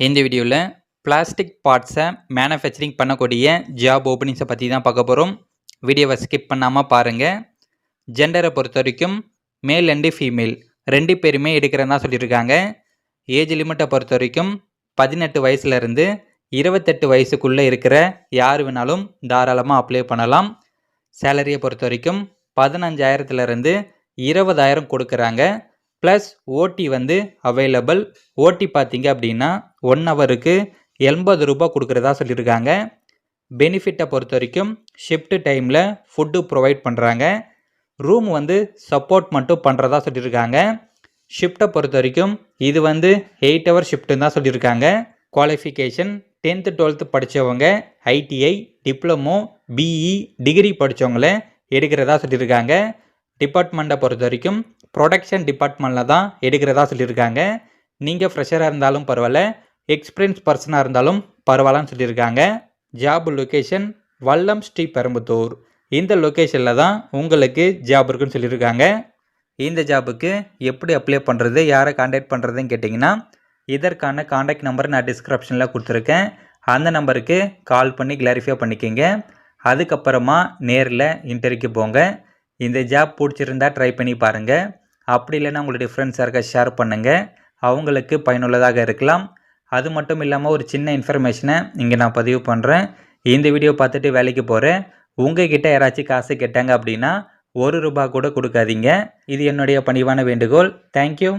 இந்த வீடியோவில் பிளாஸ்டிக் பார்ட்ஸை மேனுஃபேக்சரிங் பண்ணக்கூடிய ஜாப் ஓப்பனிங்ஸை பற்றி தான் பார்க்க போகிறோம் வீடியோவை ஸ்கிப் பண்ணாமல் பாருங்கள் ஜெண்டரை பொறுத்த வரைக்கும் மேல் அண்டு ஃபீமேல் ரெண்டு பேருமே எடுக்கிறதா சொல்லியிருக்காங்க ஏஜ் லிமிட்டை பொறுத்த வரைக்கும் பதினெட்டு வயசுலேருந்து இருபத்தெட்டு வயசுக்குள்ளே இருக்கிற யார் வேணாலும் தாராளமாக அப்ளை பண்ணலாம். சேலரியை பொறுத்த வரைக்கும் பதினஞ்சாயிரத்துலேருந்து இருபதாயிரம் கொடுக்குறாங்க. ப்ளஸ் ஓட்டி வந்து அவைலபிள் ஓட்டி பார்த்தீங்க அப்படின்னா ஒன் ஹவருக்கு எண்பது ரூபா கொடுக்குறதா சொல்லியிருக்காங்க. பெனிஃபிட்டை பொறுத்த வரைக்கும் ஷிஃப்ட் டைமில் ஃபுட்டு ப்ரொவைட் பண்ணுறாங்க ரூம் வந்து சப்போர்ட் மட்டும் பண்ணுறதா சொல்லியிருக்காங்க. ஷிஃப்ட்டை பொறுத்த வரைக்கும் இது வந்து எயிட் ஹவர் ஷிஃப்ட்டுன்னு தான் சொல்லியிருக்காங்க. குவாலிஃபிகேஷன் டென்த்து டுவெல்த்து படித்தவங்க ஐடிஐ டிப்ளமோ பிஇ டிகிரி படித்தவங்கள எடுக்கிறதா சொல்லியிருக்காங்க. டிபார்ட்மெண்ட்டை பொறுத்த வரைக்கும் ப்ரொடக்ஷன் டிபார்ட்மெண்ட்டில் தான் எடுக்கிறதா சொல்லியிருக்காங்க. நீங்கள் ஃப்ரெஷராக இருந்தாலும் பரவாயில்ல எக்ஸ்பீரியன்ஸ் பர்சனாக இருந்தாலும் பரவாயில்லன்னு சொல்லியிருக்காங்க. Job location Vallam Sriperumbudur. இந்த லொக்கேஷனில் தான் உங்களுக்கு ஜாப் இருக்குன்னு சொல்லியிருக்காங்க. இந்த ஜாபுக்கு எப்படி அப்ளை பண்ணுறது யாரை காண்டாக்ட் பண்ணுறதுன்னு கேட்டிங்கன்னா இதற்கான காண்டாக்ட் நம்பர் நான் டிஸ்கிரிப்ஷனில் கொடுத்துருக்கேன். அந்த நம்பருக்கு கால் பண்ணி கிளாரிஃபை பண்ணிக்கோங்க. அதுக்கப்புறமா நேரில் இன்டர்வியூக்கு போங்க. இந்த ஜாப் பிடிச்சிருந்தா ட்ரை பண்ணி பாருங்கள் அப்படி இல்லைன்னா உங்களுடைய ஃப்ரெண்ட்ஸ் யாருக்கா ஷேர் பண்ணுங்கள் அவங்களுக்கு பயனுள்ளதாக இருக்கலாம். அது மட்டும் இல்லாமல் ஒரு சின்ன இன்ஃபர்மேஷனை இங்கே நான் பதிவு பண்ணுறேன் இந்த வீடியோ பார்த்துட்டு வேலைக்கு போகிறேன் உங்ககிட்ட யாராச்சும் காசு கேட்டாங்க அப்படின்னா ஒரு ரூபா கூட கொடுக்காதீங்க. இது என்னுடைய பணிவான வேண்டுகோள். தேங்க்யூ